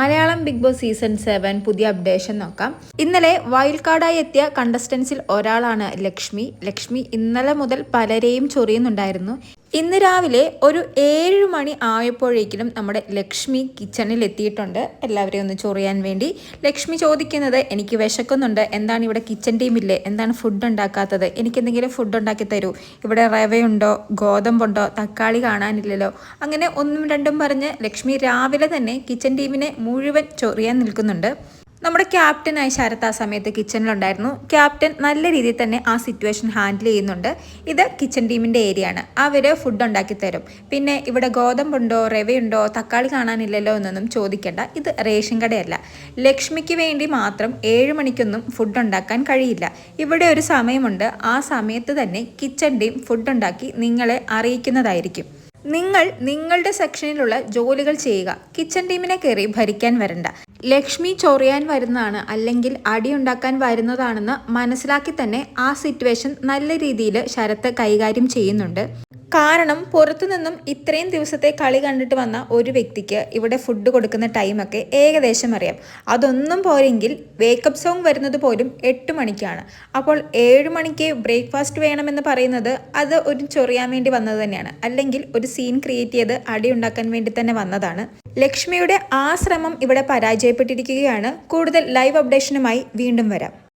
Malayalam Bigg Boss season seven updation updation നോക്കാം. ഇന്നലെ wild കാർഡായി എത്തിയ കണ്ടസ്റ്റൻസിൽ ഒരാളാണ് ലക്ഷ്മി. ലക്ഷ്മി ഇന്നലെ മുതൽ പലരെയും ചൊറിയുന്നുണ്ടായിരുന്നു. ഇന്ന് രാവിലെ ഒരു ഏഴ് മണി ആയപ്പോഴേക്കും നമ്മുടെ ലക്ഷ്മി കിച്ചണിൽ എത്തിയിട്ടുണ്ട് എല്ലാവരെയും ഒന്ന് ചൊറിയാൻ വേണ്ടി. ലക്ഷ്മി ചോദിക്കുന്നത് എനിക്ക് വിശക്കുന്നുണ്ട്. എന്താണ് ഇവിടെ കിച്ചൺ ടീമില്ലേ എന്താണ് ഫുഡ് ഉണ്ടാക്കാത്തത്? എനിക്ക് എന്തെങ്കിലും ഫുഡ് ഉണ്ടാക്കി തരൂ. ഇവിടെ റവയുണ്ടോ? ഗോതമ്പുണ്ടോ? തക്കാളി കാണാനില്ലല്ലോ. അങ്ങനെ ഒന്നും രണ്ടും പറഞ്ഞ് ലക്ഷ്മി രാവിലെ തന്നെ കിച്ചൺ ടീമിനെ മുഴുവൻ ചൊറിയാൻ നിൽക്കുന്നുണ്ട്. നമ്മുടെ ക്യാപ്റ്റനായ ശരത് ആ സമയത്ത് കിച്ചണിലുണ്ടായിരുന്നു. ക്യാപ്റ്റൻ നല്ല രീതിയിൽ തന്നെ ആ സിറ്റുവേഷൻ ഹാൻഡിൽ ചെയ്യുന്നുണ്ട്. ഇത് കിച്ചൺ ടീമിന്റെ ഏരിയ ആണ്. അവർ ഫുഡ് ഉണ്ടാക്കി തരും. പിന്നെ ഇവിടെ ഗോതമ്പുണ്ടോ റവയുണ്ടോ തക്കാളി കാണാനില്ലല്ലോ എന്നൊന്നും ചോദിക്കേണ്ട. ഇത് റേഷൻ കടയല്ല. ലക്ഷ്മിക്ക് വേണ്ടി മാത്രം ഏഴ് മണിക്കൊന്നും ഫുഡ് ഉണ്ടാക്കാൻ കഴിയില്ല. ഇവിടെ ഒരു സമയമുണ്ട്. ആ സമയത്ത് തന്നെ കിച്ചൺ ടീം ഫുഡ് ഉണ്ടാക്കി നിങ്ങളെ അറിയിക്കുന്നതായിരിക്കും. നിങ്ങൾ നിങ്ങളുടെ സെക്ഷനിലുള്ള ജോലികൾ ചെയ്യുക. കിച്ചൺ ടീമിനെ കയറി ഭരിക്കാൻ വരണ്ട. ലക്ഷ്മി ചൊറിയാൻ വരുന്നതാണ് അല്ലെങ്കിൽ അടിയുണ്ടാക്കാൻ വരുന്നതാണെന്ന് മനസ്സിലാക്കി തന്നെ ആ സിറ്റുവേഷൻ നല്ല രീതിയിൽ ശരത്ത് കൈകാര്യം ചെയ്യുന്നുണ്ട്. കാരണം പുറത്തു നിന്നും ഇത്രയും ദിവസത്തെ കളി കണ്ടിട്ട് വന്ന ഒരു വ്യക്തിക്ക് ഇവിടെ ഫുഡ് കൊടുക്കുന്ന ടൈമൊക്കെ ഏകദേശം അറിയാം. അതൊന്നും പോരെങ്കിൽ വേക്കപ്പ് സോങ് വരുന്നത് പോലും എട്ട് മണിക്കാണ്. അപ്പോൾ ഏഴ് മണിക്ക് ബ്രേക്ക്ഫാസ്റ്റ് വേണമെന്ന് പറയുന്നത് അത് ഒരു ചൊറിയാൻ വേണ്ടി വന്നത് തന്നെയാണ്. അല്ലെങ്കിൽ ഒരു സീൻ ക്രിയേറ്റ് ചെയ്ത് അടി ഉണ്ടാക്കാൻ വേണ്ടി തന്നെ വന്നതാണ്. ലക്ഷ്മിയുടെ ആ ശ്രമം ഇവിടെ പരാജയപ്പെട്ടിരിക്കുകയാണ്. കൂടുതൽ ലൈവ് അപ്ഡേഷനുമായി വീണ്ടും വരാം.